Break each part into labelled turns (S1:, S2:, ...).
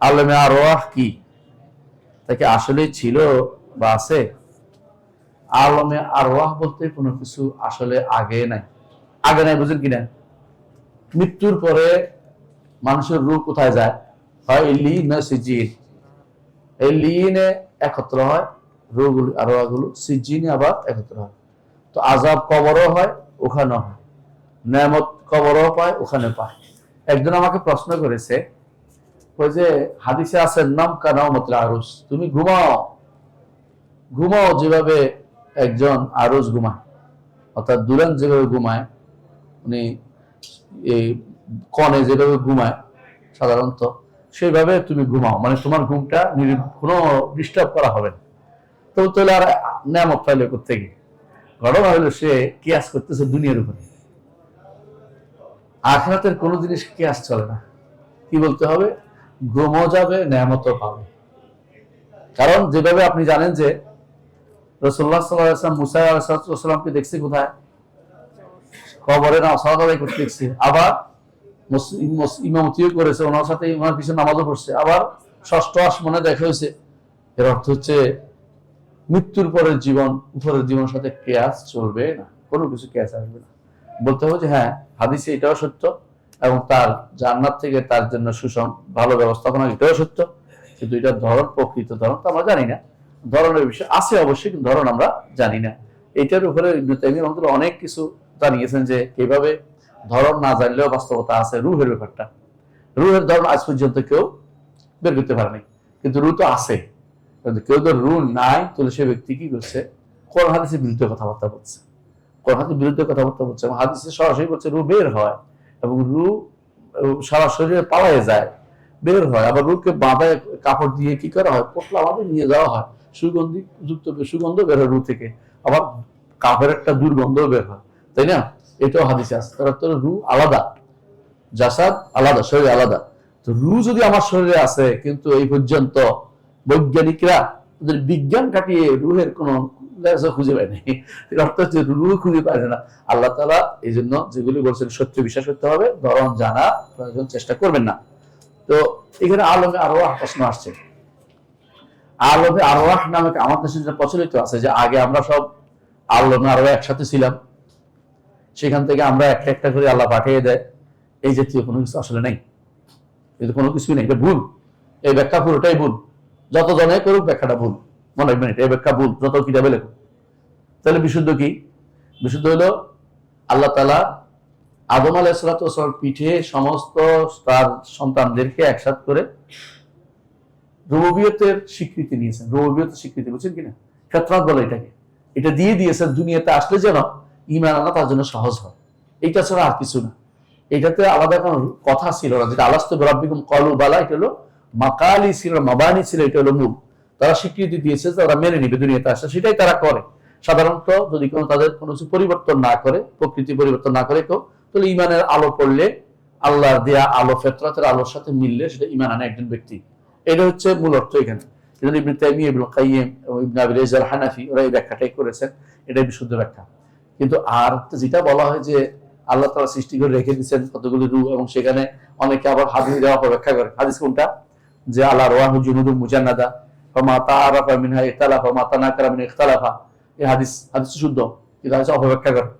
S1: আলমে আরোয়াহ কি? তাকে আসলে ছিল বা আছে? আলমে আরওয়াহ বলতে কোনো কিছু আসলে আগে নাই। আগে নাই বুঝেন কিনা? মৃত্যুর পরে মানুষের রূপ কোথায় যায়? হয় লি না সিজিন। এই লিনে একত্র হয় রুগুলো আরোয়াগুলো সিজিনে আবার একত্র হয়। তো আজাব কবরও হয়, ওখানেও হয়। নেয়ামত কবরও পায় ওখানে পায়। একজন আমাকে প্রশ্ন করেছে ওই যে, হাদিসে আছে নাম তুমি ঘুমাও। ঘুমাও যেভাবে একজন ঘুমায়। অর্থাৎ যেভাবে ঘুমায়, উনি এই কনে যেভাবে ঘুমায়, সাধারণত সেইভাবে তুমি ঘুমাও। মানে তোমার ঘুমটা কোনো ডিস্টার্ব করা হবে না। তো তাহলে আর নেয়ামত পাইলে করতে গিয়ে ঘটনা হলো সে কিয়াস করতেছে দুনিয়ার উপরে। আখরাতের কোনো জিনিস কিয়াস চলে না। কি বলতে হবে? ঘুমও যাবে, নেয়ামতও পাবে। কারণ যেভাবে আপনি জানেন যে রসুল্লাহ সাল্লাম মুসা আলাহামকে দেখছি কোথায়? কবরে না করতে দেখছি। আবার ইমামতিও করেছে, ওনার সাথে ওনার পিছনে নামাজও পড়ছে। আবার ষষ্ঠ আসমানে দেখা হয়েছে। এর অর্থ হচ্ছে মৃত্যুর পরের জীবন, উপরের জীবনের সাথে কেয়াস চলবে না। কোনো কিছু কেয়াস আসবে না। বলতে হবে যে হ্যাঁ হাদিসে এটাও সত্য। এবং তার জান্নাত থেকে তার জন্য সুষম, ভালো ব্যবস্থাপনা, এটাও সত্য। কিন্তু এটার ধরন প্রকৃত ধরন তো আমরা জানি না। ধরনের বিষয় আছে অবশ্যই, কিন্তু ধরন আমরা জানি না। এটার উপরে ইবনে অনেক কিছু জানিয়েছেন যে কীভাবে ধরন না জানলেও বাস্তবতা আছে রুহের ব্যাপারটা। রুহের ধরন আজ পর্যন্ত কেউ বের করতে পারেনি। কিন্তু রু তো আছে। কেউ তো রু নাই তাহলে সে ব্যক্তি কি করছে? কোন হাদিসের বিরুদ্ধে কথাবার্তা বলছে। কোন হাদিসের বিরুদ্ধে কথাবার্তা বলছে এবং হাদিসে সরাসরি বলছে রু বের হয়। এবং রু সারা শরীরে পালায় যায়, বের হয়। আবার রুকে বাঁধায় কাপড় দিয়ে কি করা হয়? পোটলা বাঁধে নিয়ে যাওয়া হয়। সুগন্ধি যুক্ত সুগন্ধ বের হয় রু থেকে। আবার কাপের একটা দুর্গন্ধ বের হয়। তাই না? এটাও হাদিসে আছে। তারা তো রু আলাদা। জাসাদ আলাদা, শরীর আলাদা। তো রু যদি আমার শরীরে আছে কিন্তু এই পর্যন্ত বৈজ্ঞানিকরা ওদের বিজ্ঞান কাটিয়ে রুহের কোন খুঁজে পায়নি, এর অর্থ হচ্ছে রু খুঁজে পায় না। আল্লাহ তালা এই জন্য যেগুলি বলছেন, সত্য বিশ্বাস করতে হবে, ধরন জানা প্রয়োজন, চেষ্টা করবেন না। তো এখানে আলমে আরোয়াহ প্রশ্ন আসছে। আলমে আরোয়াহ নামে আমার দেশে যেটা প্রচলিত আছে, যে আগে আমরা সব আলমে আরও একসাথে ছিলাম, সেখান থেকে আমরা একটা একটা করে আল্লাহ পাঠিয়ে দেয়। এই জাতীয় কোনো কিছু আসলে নেই। কোনো কিছুই নেই, এটা ভুল। এই ব্যাখ্যা পুরোটাই ভুল। যত জনে করুক ব্যাখ্যাটা ভুল। মনে রাখবেন এটা, এই ব্যাখ্যা ভুল যত কিতাবে লেখুক। তাহলে বিশুদ্ধ কি? বিশুদ্ধ হলো আল্লাহ তালা আদম আলাইসালাম পিঠে সমস্ত তার সন্তানদেরকে একসাথ করে রুবিয়তের স্বীকৃতি নিয়েছেন। রুবিয়তের স্বীকৃতি বুঝছেন কিনা? ফেতরাত বলে এটাকে। এটা দিয়ে দিয়েছেন দুনিয়াতে আসলে যেন ইমান আনা তার জন্য সহজ হয়। এইটা ছাড়া আর কিছু না। এটাতে আলাদা কোনো কথা ছিল না। যেটা আলাস্ত রব্বিকুম কলু বালা এটা হলো মাকালি ছিল, মাবানি ছিল, এটা হলো মূল। তারা স্বীকৃতি দিয়েছে, তারা মেনে নিবে দুনিয়াতে আসলে সেটাই তারা করে। সাধারণত যদি কোনো তাদের কোনো কিছু পরিবর্তন না করে, প্রকৃতি পরিবর্তন না করে কেউ, তাহলে ইমানের আলো পড়লে আল্লাহর দেয়া আলো, ফেতরাতের আলোর সাথে মিললে সেটা ইমান আনে একজন ব্যক্তি। এটা হচ্ছে মূল অর্থ এখানে। এজন্য তাইমিয়া, ইবনে কাইয়িম এবং আবি রেজাল হানাফি ওরা এই ব্যাখ্যাটাই করেছেন। এটাই বিশুদ্ধ ব্যাখ্যা। কিন্তু আর যেটা বলা হয় যে আল্লাহ তালা সৃষ্টি করে রেখে দিচ্ছেন কতগুলি রূপ, এবং সেখানে অনেকে আবার হাদিস দেওয়া ব্যাখ্যা করে। হাদিস কোনটা? যে আল্লাহ রোয়াহু জুনুদু মুজান্নাদা, ফমা তাআরাফা মিনহা ইখতালাফা মা তানাকারা মিন ইখতালাফা। এই হাদিস হাদিস শুদ্ধ, কিন্তু হাদিস অপব্যাখ্যা করে।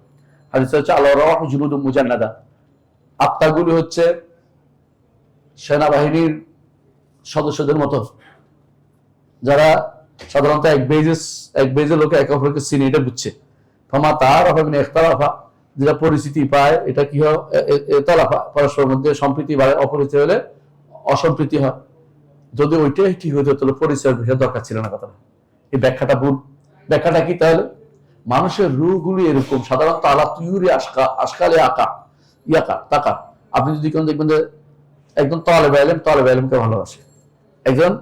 S1: হাদিস হচ্ছে আল্লাহ রোয়াহু জুনুদু মুজান্নাদা। আত্মাগুলি হচ্ছে সেনাবাহিনীর সদস্যদের মতো। যারা সাধারণত এক বেজেস, এক বেজের লোকে একে অপরকে চিনে, এটা বুঝছে। ফমা তার অভাবে একতলাফা যেটা পরিস্থিতি পায়, এটা কি হয়? এতলাফা পরস্পরের মধ্যে সম্প্রীতি বাড়ে, অপরিচিত হলে অসম্প্রীতি হয়। যদি ওইটাই ঠিক হতো তাহলে পরিচয়ের বিষয় দরকার ছিল না কথাটা। এই ব্যাখ্যাটা ভুল। ব্যাখ্যাটা কি তাহলে? মানুষের রুগুলি এরকম, সাধারণত আলা তুইউরি আশকা আশকালে আঁকা, ইয়াকা, তাকা। আপনি যদি কোন দেখবেন যে একজন তলে বেলেম তলে বেলেমকে ভালোবাসে। একজন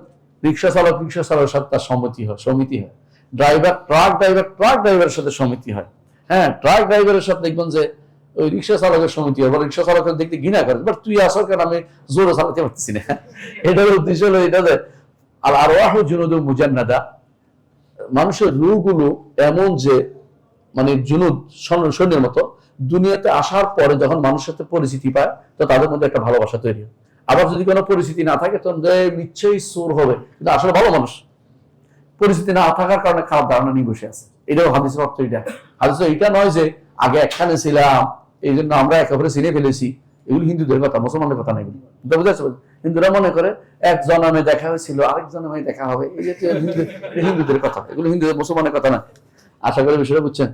S1: রিক্সা চালক, রিক্সা চালকের সাথে তার সম্মতি হয়, সমিতি হয়। ড্রাইভার, ট্রাক ড্রাইভার, ট্রাক ড্রাইভারের সাথে সমিতি হয়। হ্যাঁ ট্রাক ড্রাইভারের সাথে দেখবেন যে ওই রিক্সা চালকের সমিতি বা রিক্সা চালকের দেখতে ঘৃণা করে। বাট তুই আসর কেন? আমি জোরে চালাতে পারতেছি না। এটার উদ্দেশ্য হলো এটা যে আর আরওয়াহ জুনুদু মুজান্নাদা। মানুষের রুগুলো এমন যে মানে জুনুদ সৈন্যের মতো, দুনিয়াতে আসার পরে যখন মানুষের সাথে পরিচিতি পায়, তো তাদের মধ্যে একটা ভালোবাসা তৈরি হয়। আবার যদি কোনো পরিস্থিতি না থাকে তখন নিশ্চয়ই সুর হবে। কিন্তু আসলে ভালো মানুষ। পরিস্থিতি না থাকার কারণে খারাপ ধারণা নিয়ে বসে আছে। এটাও হাদিসের অর্থ এটা। হাদিস এটা নয় যে, আগে একখানে ছিলাম এই জন্য আমরা একেবারে চিনে ফেলেছি, এগুলো হিন্দুদের কথা মুসলমানের কথা না এগুলো বুঝতে বুঝতে হিন্দুরা মনে করে এক জনমে দেখা হয়েছিল আরেক জনমে দেখা হবে। এই যে হিন্দুদের কথা, এগুলো হিন্দুদের, মুসলমানের কথা না। আশা করি বিষয়টা বুঝছেন?